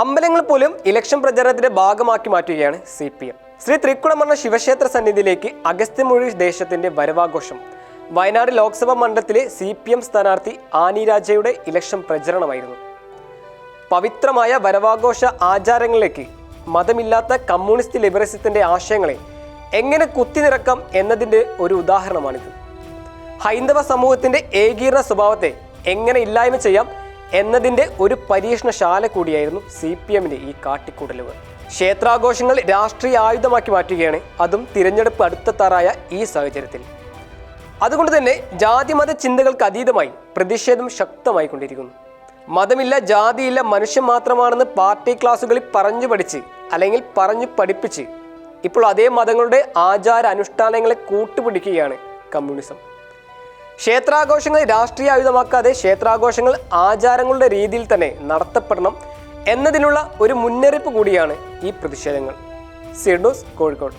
അമ്പലങ്ങൾ പോലും ഇലക്ഷൻ പ്രചാരണത്തിന്റെ ഭാഗമാക്കി മാറ്റുകയാണ് C P M. Shri Thrikkulamanna ശിവക്ഷേത്ര സന്നിധിയിലേക്ക് അഗസ്ത്യമൊഴി ദേശത്തിന്റെ വരവാഘോഷം. വയനാട് ലോക്സഭാ മണ്ഡലത്തിലെ സി പി എം സ്ഥാനാർത്ഥി ആനി രാജയുടെ ഇലക്ഷൻ പ്രചരണമായിരുന്നു. പവിത്രമായ വരവാഘോഷ ആചാരങ്ങളിലേക്ക് മതമില്ലാത്ത കമ്മ്യൂണിസ്റ്റ് ലിബറലിസത്തിന്റെ ആശയങ്ങളെ എങ്ങനെ കുത്തിനിറക്കാം എന്നതിന്റെ ഒരു ഉദാഹരണമാണിത്. ഹൈന്ദവ സമൂഹത്തിന്റെ ഏകീകരണ സ്വഭാവത്തെ എങ്ങനെ ഇല്ലായ്മ ചെയ്യാം എന്നതിന്റെ ഒരു പരീക്ഷണശാല കൂടിയായിരുന്നു സി പി എമ്മിന്റെ ഈ കാട്ടിക്കൂടലുകൾ. ക്ഷേത്രാഘോഷങ്ങൾ രാഷ്ട്രീയ ആയുധമാക്കി മാറ്റുകയാണ് അതും തിരഞ്ഞെടുപ്പ് അടുത്തെത്താറായ ഈ സാഹചര്യത്തിൽ. അതുകൊണ്ട് തന്നെ ജാതിമത ചിന്തകൾക്ക് അതീതമായി പ്രതിഷേധം ശക്തമായി കൊണ്ടിരിക്കുന്നു. മതമില്ല ജാതിയില്ല മനുഷ്യൻ മാത്രമാണെന്ന് പാർട്ടി ക്ലാസ്സുകളിൽ പറഞ്ഞു പഠിച്ച് അല്ലെങ്കിൽ പറഞ്ഞു പഠിപ്പിച്ച് ഇപ്പോൾ അതേ മതങ്ങളുടെ ആചാര അനുഷ്ഠാനങ്ങളെ കൂട്ടുപിടിക്കുകയാണ് കമ്മ്യൂണിസം. ക്ഷേത്രാഘോഷങ്ങൾ രാഷ്ട്രീയ ആയുധമാക്കാതെ ക്ഷേത്രാഘോഷങ്ങൾ ആചാരങ്ങളുടെ രീതിയിൽ തന്നെ നടത്തപ്പെടണം എന്നതിനുള്ള ഒരു മുന്നറിയിപ്പ് കൂടിയാണ് ഈ പ്രതിഷേധങ്ങൾ. സിഡോസ് കോഴിക്കോട്.